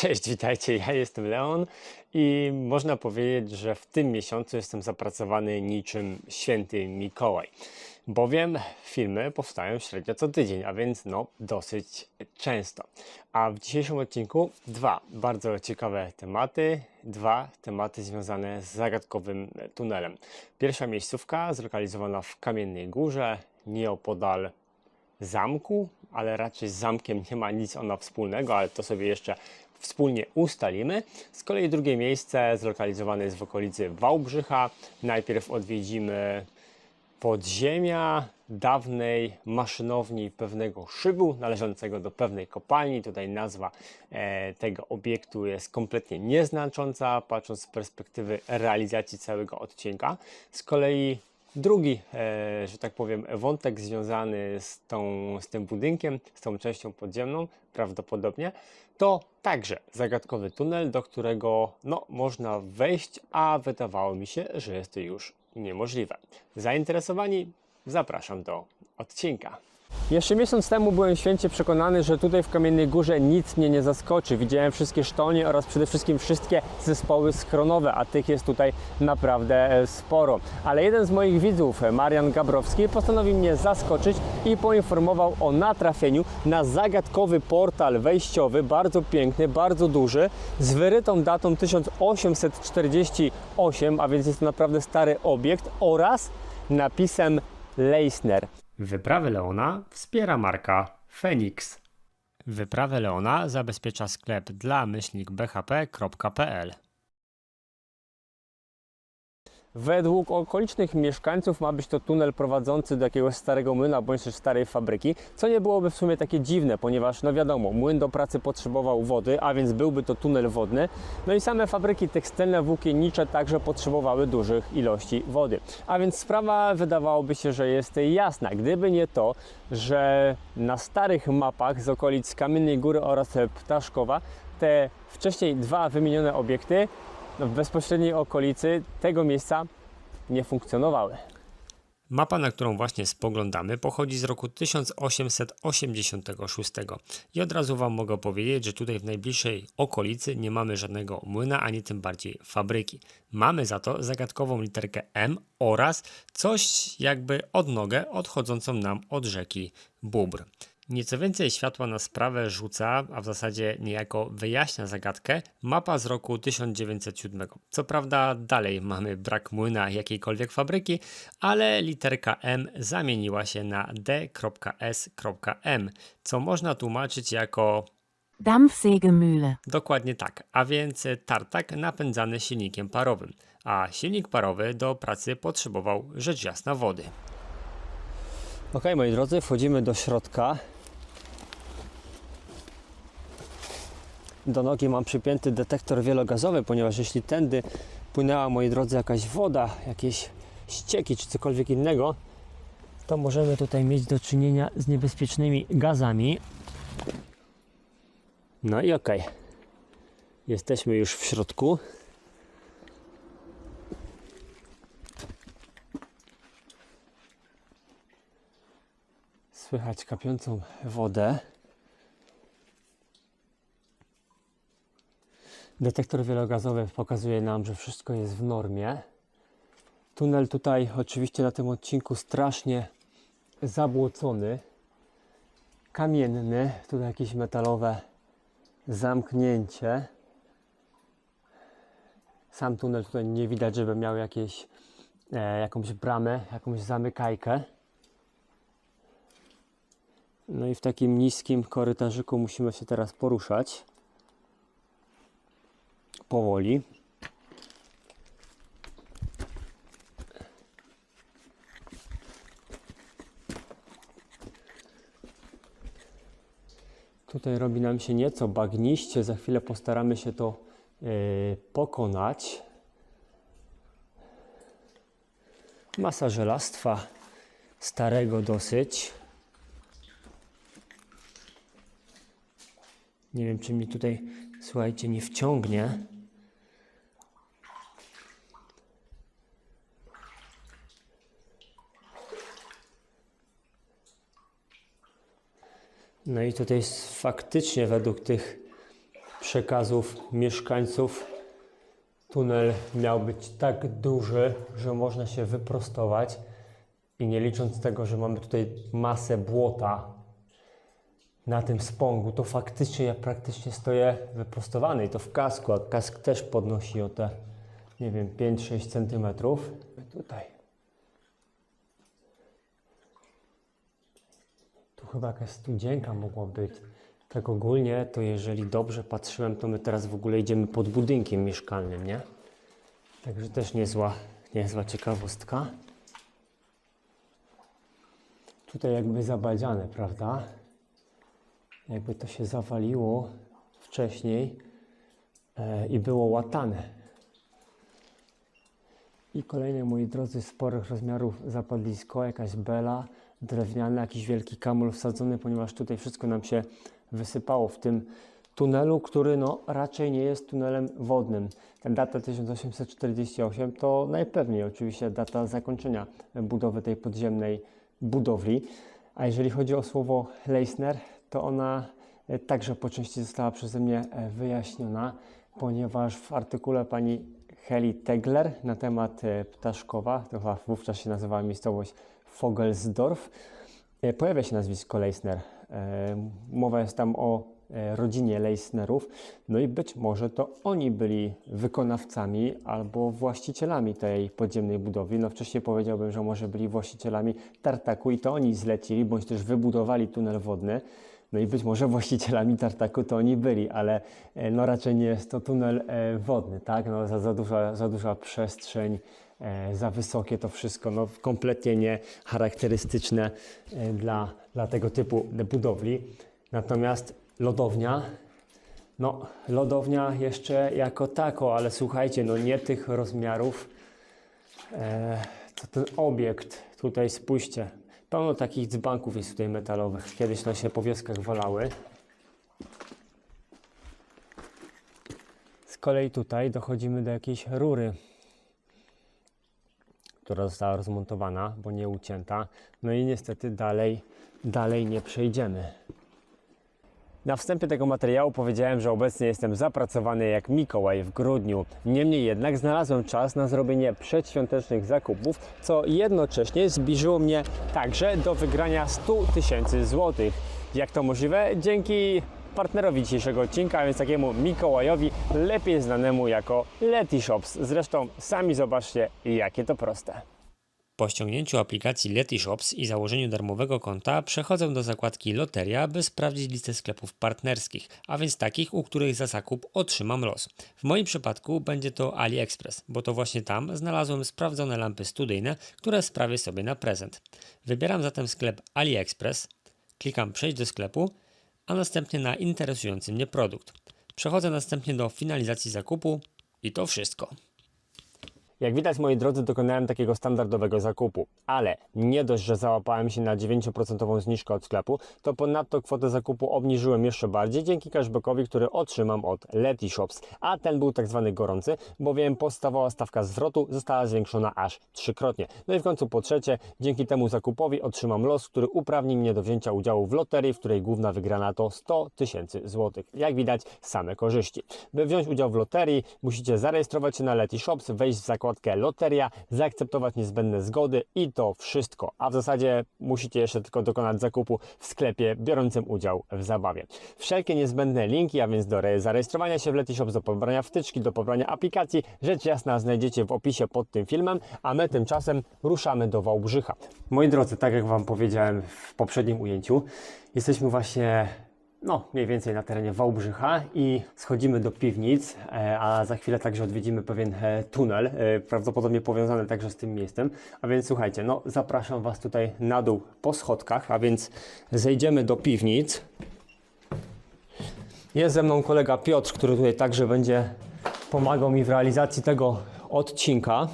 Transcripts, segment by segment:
Cześć, witajcie, ja jestem Leon i można powiedzieć, że w tym miesiącu jestem zapracowany niczym święty Mikołaj, bowiem filmy powstają średnio co tydzień, a więc no dosyć często. A w dzisiejszym odcinku dwa bardzo ciekawe tematy, dwa tematy związane z zagadkowym tunelem. Pierwsza miejscówka zlokalizowana w Kamiennej Górze, nieopodal zamku, ale raczej z zamkiem nie ma nic ona wspólnego, ale to sobie jeszcze wspólnie ustalimy. Z kolei drugie miejsce zlokalizowane jest w okolicy Wałbrzycha. Najpierw odwiedzimy podziemia dawnej maszynowni pewnego szybu należącego do pewnej kopalni. Tutaj nazwa e, tego obiektu jest kompletnie nieznacząca, patrząc z perspektywy realizacji całego odcinka. Z kolei drugi, e, że tak powiem, wątek związany z, tą, z tym budynkiem, z tą częścią podziemną, prawdopodobnie, to także zagadkowy tunel, do którego no, można wejść, a wydawało mi się, że jest to już niemożliwe. Zainteresowani? Zapraszam do odcinka. Jeszcze miesiąc temu byłem święcie przekonany, że tutaj w Kamiennej Górze nic mnie nie zaskoczy. Widziałem wszystkie sztonie oraz przede wszystkim wszystkie zespoły schronowe, a tych jest tutaj naprawdę e, sporo. Ale jeden z moich widzów, e, Marian Gabrowski, postanowił mnie zaskoczyć i poinformował o natrafieniu na zagadkowy portal wejściowy, bardzo piękny, bardzo duży, z wyrytą datą 1848, a więc jest to naprawdę stary obiekt oraz napisem Leisner. Wyprawy Leona wspiera marka Phoenix. Wyprawę Leona zabezpiecza sklep dla myślnik bhp.pl. Według okolicznych mieszkańców ma być to tunel prowadzący do jakiegoś starego młyna bądź też starej fabryki, co nie byłoby w sumie takie dziwne, ponieważ no wiadomo, młyn do pracy potrzebował wody, a więc byłby to tunel wodny. No i same fabryki tekstylne, włókiennicze także potrzebowały dużych ilości wody. A więc sprawa wydawałoby się, że jest jasna, gdyby nie to, że na starych mapach z okolic Kamiennej Góry oraz Ptaszkowa te wcześniej dwa wymienione obiekty w bezpośredniej okolicy tego miejsca nie funkcjonowały. Mapa, na którą właśnie spoglądamy, pochodzi z roku 1886 i od razu Wam mogę powiedzieć, że tutaj w najbliższej okolicy nie mamy żadnego młyna, ani tym bardziej fabryki. Mamy za to zagadkową literkę M oraz coś jakby odnogę odchodzącą nam od rzeki Bóbr. Nieco więcej światła na sprawę rzuca, a w zasadzie niejako wyjaśnia zagadkę, mapa z roku 1907. Co prawda dalej mamy brak młyna jakiejkolwiek fabryki, ale literka M zamieniła się na D.S.M, co można tłumaczyć jako Dampfsägemühle. Dokładnie tak, a więc tartak napędzany silnikiem parowym, a silnik parowy do pracy potrzebował rzecz jasna wody. Ok, moi drodzy, wchodzimy do środka. Do nogi mam przypięty detektor wielogazowy, ponieważ jeśli tędy płynęła, moi drodzy, jakaś woda, jakieś ścieki czy cokolwiek innego, to możemy tutaj mieć do czynienia z niebezpiecznymi gazami. No i okej. Jesteśmy już w środku. Słychać kapiącą wodę. Detektor wielogazowy pokazuje nam, że wszystko jest w normie. Tunel tutaj oczywiście na tym odcinku strasznie zabłocony. Kamienny, tutaj jakieś metalowe zamknięcie. Sam tunel tutaj nie widać, żeby miał jakieś, e, jakąś bramę, jakąś zamykajkę. No i w takim niskim korytarzyku musimy się teraz poruszać. Powoli. Tutaj robi nam się nieco bagniście, za chwilę postaramy się to yy, pokonać. Masa żelastwa starego dosyć. Nie wiem, czy mi tutaj, słuchajcie, nie wciągnie. No i tutaj faktycznie według tych przekazów mieszkańców tunel miał być tak duży, że można się wyprostować i nie licząc tego, że mamy tutaj masę błota na tym spągu, to faktycznie ja praktycznie stoję wyprostowany i to w kasku, a kask też podnosi o te, nie wiem, 5-6 centymetrów. Tutaj. Chyba jakaś studzienka mogła być. Tak ogólnie, to jeżeli dobrze patrzyłem, to my teraz w ogóle idziemy pod budynkiem mieszkalnym, nie? Także też niezła, niezła ciekawostka. Tutaj jakby zabadziane, prawda? Jakby to się zawaliło wcześniej e, i było łatane. I kolejne, moi drodzy, sporych rozmiarów zapadlisko, jakaś bela drewniana, jakiś wielki kamul wsadzony, ponieważ tutaj wszystko nam się wysypało w tym tunelu, który no raczej nie jest tunelem wodnym. Ta data 1848 to najpewniej oczywiście data zakończenia budowy tej podziemnej budowli. A jeżeli chodzi o słowo Leisner, to ona także po części została przeze mnie e, wyjaśniona, ponieważ w artykule pani Heli Tegler na temat e, Ptaszkowa, to chyba wówczas się nazywała miejscowość Vogelsdorf, e, pojawia się nazwisko Leisner. E, Mowa jest tam o e, rodzinie Leisnerów, no i być może to oni byli wykonawcami albo właścicielami tej podziemnej budowli. No wcześniej powiedziałbym, że może byli właścicielami Tartaku i to oni zlecili, bądź też wybudowali tunel wodny. No i być może właścicielami Tartaku to oni byli, ale no raczej nie jest to tunel wodny, tak? No za, za, duża, za duża przestrzeń, za wysokie to wszystko, no kompletnie nie charakterystyczne e, dla, dla tego typu budowli. Natomiast lodownia, no lodownia jeszcze jako tako, ale słuchajcie, no nie tych rozmiarów, e, to ten obiekt, tutaj spójrzcie, pełno takich dzbanków jest tutaj metalowych, kiedyś one się po wioskach walały. Z kolei tutaj dochodzimy do jakiejś rury, która została rozmontowana, bo nie ucięta. No i niestety dalej, dalej nie przejdziemy. Na wstępie tego materiału powiedziałem, że obecnie jestem zapracowany jak Mikołaj w grudniu. Niemniej jednak znalazłem czas na zrobienie przedświątecznych zakupów, co jednocześnie zbliżyło mnie także do wygrania 100 tysięcy złotych. Jak to możliwe? Dzięki partnerowi dzisiejszego odcinka, a więc takiemu Mikołajowi, lepiej znanemu jako Letyshops. Zresztą sami zobaczcie, jakie to proste. Po ściągnięciu aplikacji Letyshops i założeniu darmowego konta przechodzę do zakładki Loteria, by sprawdzić listę sklepów partnerskich, a więc takich, u których za zakup otrzymam los. W moim przypadku będzie to AliExpress, bo to właśnie tam znalazłem sprawdzone lampy studyjne, które sprawię sobie na prezent. Wybieram zatem sklep AliExpress, klikam przejść do sklepu, a następnie na interesujący mnie produkt. Przechodzę następnie do finalizacji zakupu i to wszystko. Jak widać, moi drodzy, dokonałem takiego standardowego zakupu, ale nie dość, że załapałem się na 9% zniżkę od sklepu, to ponadto kwotę zakupu obniżyłem jeszcze bardziej dzięki cashbackowi, który otrzymam od Letyshops, a ten był tak zwany gorący, bowiem podstawowa stawka zwrotu została zwiększona aż trzykrotnie. No i w końcu po trzecie, dzięki temu zakupowi otrzymam los, który uprawni mnie do wzięcia udziału w loterii, w której główna wygrana to 100 tysięcy złotych. Jak widać, same korzyści. By wziąć udział w loterii, musicie zarejestrować się na Letyshops, wejść w zakładkę Loteria, zaakceptować niezbędne zgody i to wszystko. A w zasadzie musicie jeszcze tylko dokonać zakupu w sklepie biorącym udział w zabawie. Wszelkie niezbędne linki, a więc do re- zarejestrowania się w Letyshops, do pobrania wtyczki, do pobrania aplikacji, rzecz jasna znajdziecie w opisie pod tym filmem, a my tymczasem ruszamy do Wałbrzycha. Moi drodzy, tak jak Wam powiedziałem w poprzednim ujęciu, jesteśmy właśnie no, mniej więcej na terenie Wałbrzycha i schodzimy do piwnic, e, a za chwilę także odwiedzimy pewien e, tunel, e, prawdopodobnie powiązany także z tym miejscem. A więc słuchajcie, no zapraszam Was tutaj na dół po schodkach, a więc zejdziemy do piwnic. Jest ze mną kolega Piotr, który tutaj także będzie pomagał mi w realizacji tego odcinka.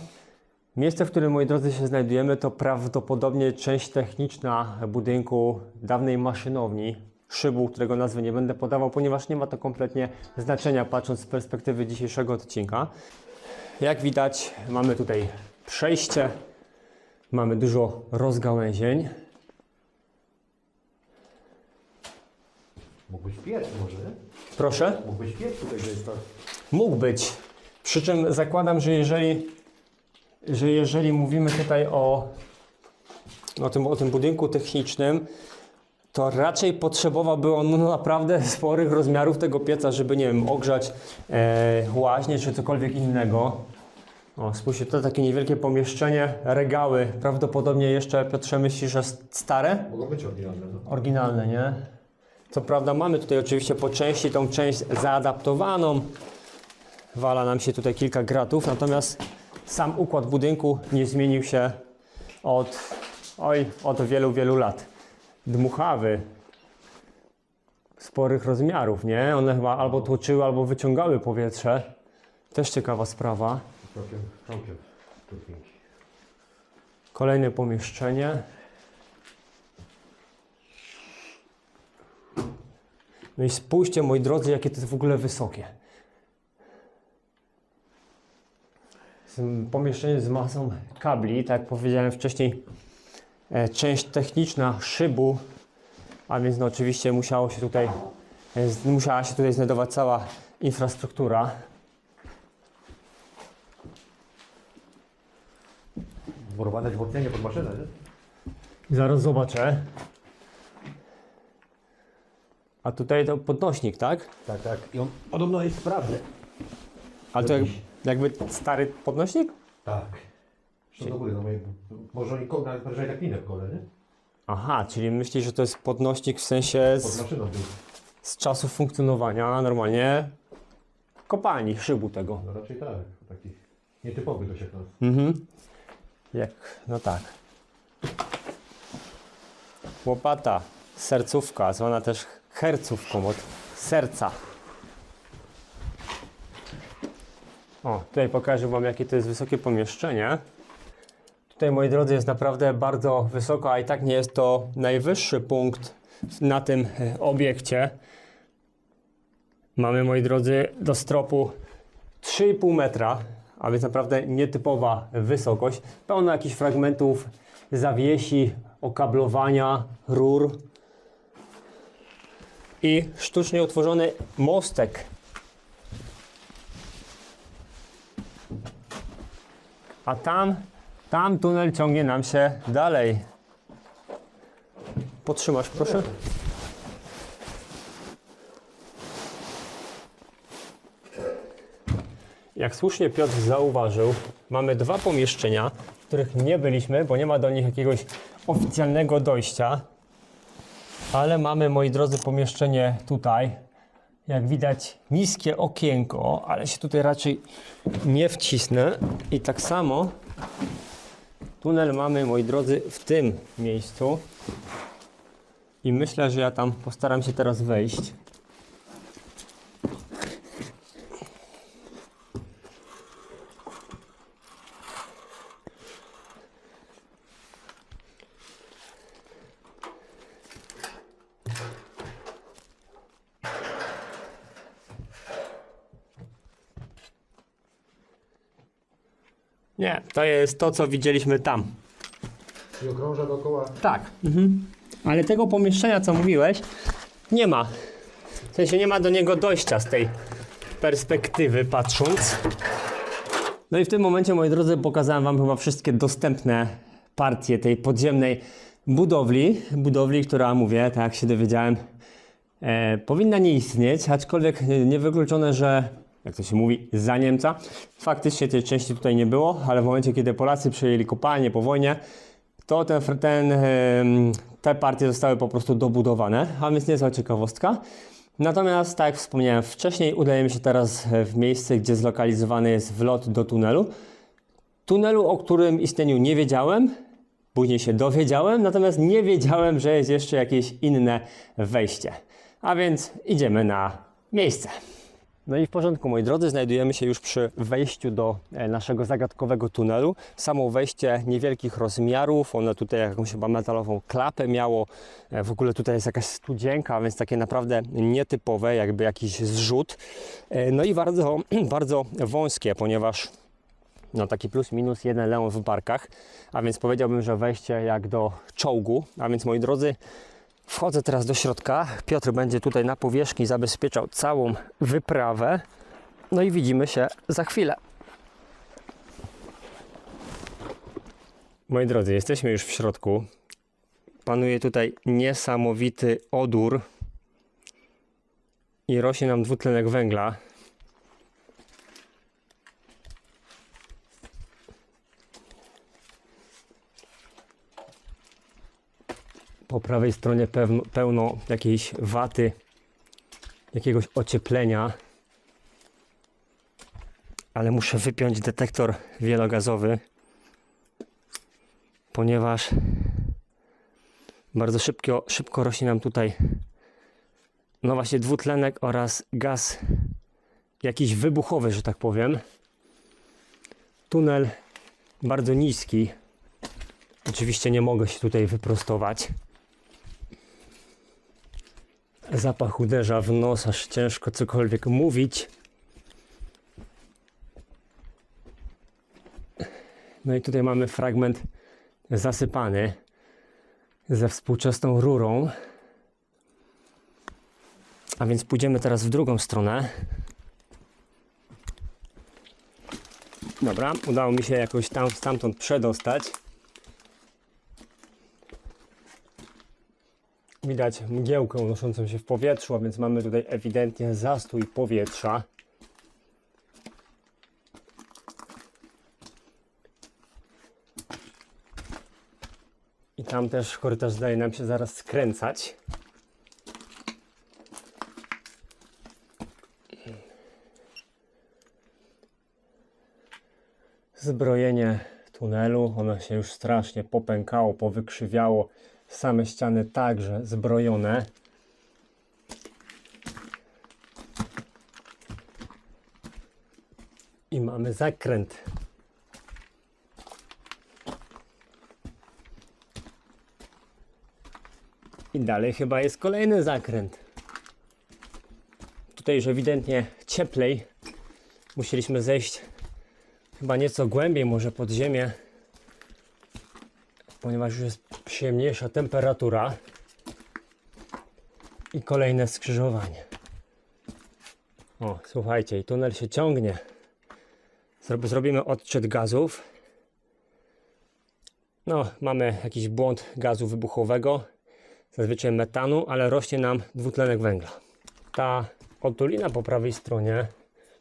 Miejsce, w którym, moi drodzy, się znajdujemy, to prawdopodobnie część techniczna budynku dawnej maszynowni, szybu, którego nazwy nie będę podawał, ponieważ nie ma to kompletnie znaczenia, patrząc z perspektywy dzisiejszego odcinka. Jak widać, mamy tutaj przejście, mamy dużo rozgałęzień. Mógłbyś piec może? Proszę? Mógłbyś piec tutaj, jest tak. Mógł być. Przy czym zakładam, że jeżeli, że jeżeli mówimy tutaj o, o, tym, o tym budynku technicznym, to raczej potrzebowałby on no, naprawdę sporych rozmiarów tego pieca, żeby, nie wiem, ogrzać e, łaźnię czy cokolwiek innego. O, spójrzcie, to takie niewielkie pomieszczenie, regały, prawdopodobnie jeszcze, Piotrze, myślisz, że stare? Mogą być oryginalne. No. Oryginalne, nie? Co prawda mamy tutaj oczywiście po części tą część zaadaptowaną. Wala nam się tutaj kilka gratów, natomiast sam układ budynku nie zmienił się od, oj, od wielu, wielu lat. Dmuchawy sporych rozmiarów, nie? One chyba albo tłoczyły, albo wyciągały powietrze. Też ciekawa sprawa. Całkiem, całkiem trudniejszy. Kolejne pomieszczenie. No i spójrzcie, moi drodzy, jakie to jest w ogóle wysokie. Pomieszczenie z masą kabli, tak jak powiedziałem wcześniej, część techniczna szybu, a więc no oczywiście musiało się tutaj, e, musiała się tutaj znajdować cała infrastruktura. Zmurowane wzmocnienie pod maszynę, nie? Zaraz zobaczę. A tutaj to podnośnik, tak? Tak, tak. I on podobno jest sprawny. Ale to jak, jakby stary podnośnik? Tak. Co do góry, no może oni ko- nawet prawie jak minę w kole, nie? Aha, czyli myślisz, że to jest podnośnik w sensie Pod z, maszyną był. z czasów funkcjonowania normalnie kopalni, szybu tego. No raczej tak. Taki nietypowy jak nas. Mhm. Jak, no tak. Łopata, sercówka, zwana też hercówką od serca. O, tutaj pokażę Wam, jakie to jest wysokie pomieszczenie. Tutaj, moi drodzy, jest naprawdę bardzo wysoko, a i tak nie jest to najwyższy punkt na tym e, obiekcie. Mamy, moi drodzy, do stropu 3,5 metra, a więc naprawdę nietypowa wysokość. Pełno jakichś fragmentów zawiesi, okablowania, rur i sztucznie utworzony mostek. A tam, tam tunel ciągnie nam się dalej. Potrzymasz, proszę. Jak słusznie Piotr zauważył, mamy dwa pomieszczenia, w których nie byliśmy, bo nie ma do nich jakiegoś oficjalnego dojścia. Ale mamy, moi drodzy, pomieszczenie tutaj. Jak widać, niskie okienko, ale się tutaj raczej nie wcisnę. I tak samo tunel mamy, moi drodzy, w tym miejscu. I myślę, że ja tam postaram się teraz wejść. Nie, to jest to, co widzieliśmy tam. I okrąża dookoła. Tak. Mhm. Ale tego pomieszczenia, co mówiłeś, nie ma. W sensie nie ma do niego dojścia z tej perspektywy patrząc. No i w tym momencie, moi drodzy, pokazałem Wam chyba wszystkie dostępne partie tej podziemnej budowli. Budowli, która, mówię, tak jak się dowiedziałem, e, powinna nie istnieć, aczkolwiek niewykluczone, że, jak to się mówi, za Niemca. Faktycznie tej części tutaj nie było, ale w momencie, kiedy Polacy przejęli kopalnię po wojnie, to ten, ten, te partie zostały po prostu dobudowane, a więc niezła ciekawostka. Natomiast, tak jak wspomniałem wcześniej, udajemy się teraz e, w miejsce, gdzie zlokalizowany jest wlot do tunelu. Tunelu, o którym istnieniu nie wiedziałem, później się dowiedziałem, natomiast nie wiedziałem, że jest jeszcze jakieś inne wejście. A więc idziemy na miejsce. No i w porządku, moi drodzy, znajdujemy się już przy wejściu do e, naszego zagadkowego tunelu. Samo wejście niewielkich rozmiarów, ono tutaj jakąś chyba metalową klapę miało. E, W ogóle tutaj jest jakaś studzienka, więc takie naprawdę nietypowe, jakby jakiś zrzut. E, No i bardzo, bardzo wąskie, ponieważ no taki plus minus jeden leon w barkach, a więc powiedziałbym, że wejście jak do czołgu, a więc moi drodzy, Wchodzę teraz do środka. Piotr będzie tutaj na powierzchni zabezpieczał całą wyprawę. No i widzimy się za chwilę. Moi drodzy, jesteśmy już w środku. Panuje tutaj niesamowity odór i rośnie nam dwutlenek węgla. Po prawej stronie pełno, pełno jakiejś waty, jakiegoś ocieplenia. Ale muszę wypiąć detektor wielogazowy ponieważ bardzo szybko, szybko rośnie nam tutaj no właśnie dwutlenek oraz gaz jakiś wybuchowy, że tak powiem. Tunel bardzo niski. Oczywiście nie mogę się tutaj wyprostować. Zapach uderza w nos, aż ciężko cokolwiek mówić. No i tutaj mamy fragment zasypany ze współczesną rurą. A więc pójdziemy teraz w drugą stronę. Dobra, udało mi się jakoś tam stamtąd przedostać. Widać mgiełkę unoszącą się w powietrzu, a więc mamy tutaj ewidentnie zastój powietrza. I tam też korytarz zdaje nam się zaraz skręcać. Zbrojenie tunelu, ono się już strasznie popękało, powykrzywiało. Same ściany także zbrojone. I mamy zakręt. I dalej chyba jest kolejny zakręt. Tutaj już ewidentnie cieplej. Musieliśmy zejść chyba nieco głębiej, może pod ziemię, ponieważ już jest przyjemniejsza temperatura. I kolejne skrzyżowanie. O, słuchajcie, i tunel się ciągnie. Zrob- Zrobimy odczyt gazów. No, mamy jakiś błąd gazu wybuchowego zazwyczaj metanu, ale rośnie nam dwutlenek węgla. Ta otulina po prawej stronie,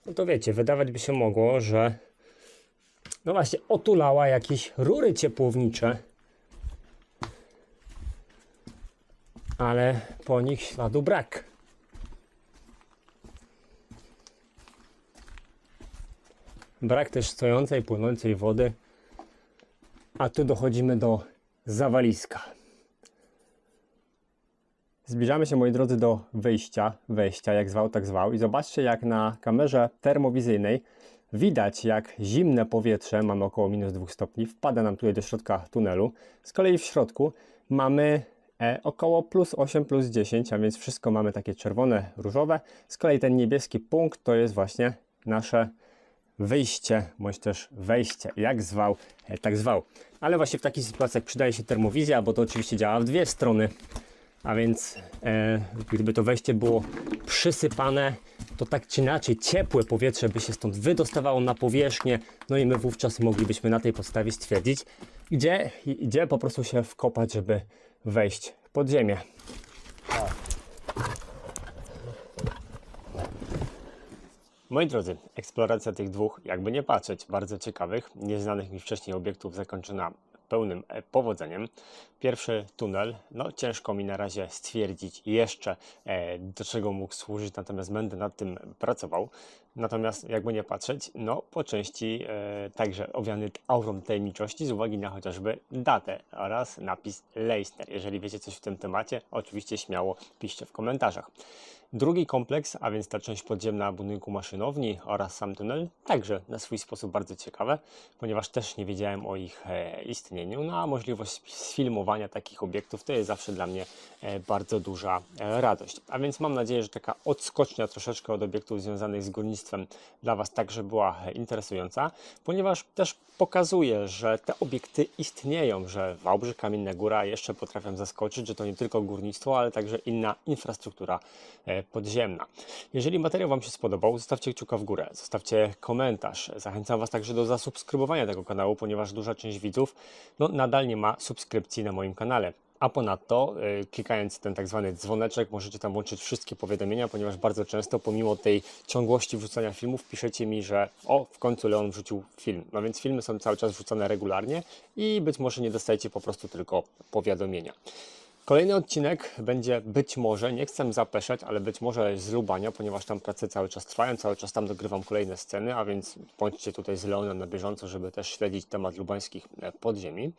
no to wiecie, wydawać by się mogło, że no właśnie otulała jakieś rury ciepłownicze, ale po nich śladu brak. Brak też stojącej, płynącej wody, a tu dochodzimy do zawaliska. Zbliżamy się, moi drodzy, do wyjścia, wejścia, jak zwał, tak zwał. I zobaczcie, jak na kamerze termowizyjnej widać, jak zimne powietrze, mamy około minus 2 stopni, wpada nam tutaj do środka tunelu. Z kolei w środku mamy około plus 8, plus 10, a więc wszystko mamy takie czerwone, różowe. Z kolei ten niebieski punkt to jest właśnie nasze wyjście, bądź też wejście, jak zwał, e, tak zwał. Ale właśnie w takich sytuacjach przydaje się termowizja, bo to oczywiście działa w dwie strony. A więc e, gdyby to wejście było przysypane, to tak czy inaczej ciepłe powietrze by się stąd wydostawało na powierzchnię, no i my wówczas moglibyśmy na tej podstawie stwierdzić, gdzie, gdzie po prostu się wkopać, żeby wejść pod ziemię. Moi drodzy, eksploracja tych dwóch, jakby nie patrzeć, bardzo ciekawych, nieznanych mi wcześniej obiektów zakończona pełnym e, powodzeniem. Pierwszy tunel, no ciężko mi na razie stwierdzić jeszcze e, do czego mógł służyć, natomiast będę nad tym pracował. Natomiast jakby nie patrzeć, no po części e, także owiany aurą tajemniczości z uwagi na chociażby datę oraz napis Leicester. Jeżeli wiecie coś w tym temacie, oczywiście śmiało piszcie w komentarzach. Drugi kompleks, a więc ta część podziemna budynku maszynowni oraz sam tunel, także na swój sposób bardzo ciekawe, ponieważ też nie wiedziałem o ich e, istnieniu, no a możliwość sfilmowania takich obiektów to jest zawsze dla mnie e, bardzo duża e, radość. A więc mam nadzieję, że taka odskocznia troszeczkę od obiektów związanych z górnictwem dla Was także była interesująca, ponieważ też pokazuje, że te obiekty istnieją, że Wałbrzych, Kamienna Góra jeszcze potrafią zaskoczyć, że to nie tylko górnictwo, ale także inna infrastruktura podziemna. Jeżeli materiał Wam się spodobał, zostawcie kciuka w górę, zostawcie komentarz. Zachęcam Was także do zasubskrybowania tego kanału, ponieważ duża część widzów no, nadal nie ma subskrypcji na moim kanale. A ponadto, y, klikając ten tak zwany dzwoneczek, możecie tam włączyć wszystkie powiadomienia, ponieważ bardzo często, pomimo tej ciągłości wrzucania filmów, piszecie mi, że o, w końcu Leon wrzucił film. No więc filmy są cały czas wrzucane regularnie i być może nie dostajecie po prostu tylko powiadomienia. Kolejny odcinek będzie być może, nie chcę zapeszać, ale być może z Lubania, ponieważ tam prace cały czas trwają, cały czas tam dogrywam kolejne sceny, a więc bądźcie tutaj z Leonem na bieżąco, żeby też śledzić temat lubańskich e, podziemi.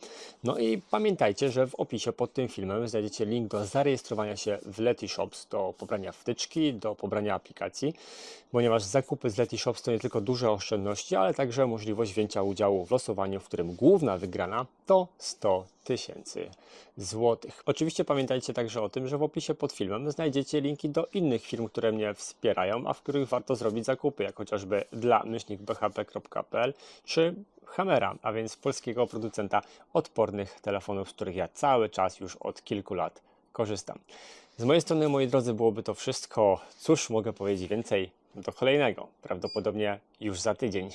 No i pamiętajcie, że w opisie pod tym filmem znajdziecie link do zarejestrowania się w Letyshops, do pobrania wtyczki, do pobrania aplikacji, ponieważ zakupy z Letyshops to nie tylko duże oszczędności, ale także możliwość wzięcia udziału w losowaniu, w którym główna wygrana to 100 tysięcy złotych. Oczywiście pamiętajcie także o tym, że w opisie pod filmem znajdziecie linki do innych firm, które mnie wspierają, a w których warto zrobić zakupy, jak chociażby dla myślnikbhp.pl czy Hammera, a więc polskiego producenta odpornych telefonów, z których ja cały czas już od kilku lat korzystam. Z mojej strony, moi drodzy, byłoby to wszystko. Cóż mogę powiedzieć więcej? Do kolejnego, prawdopodobnie już za tydzień.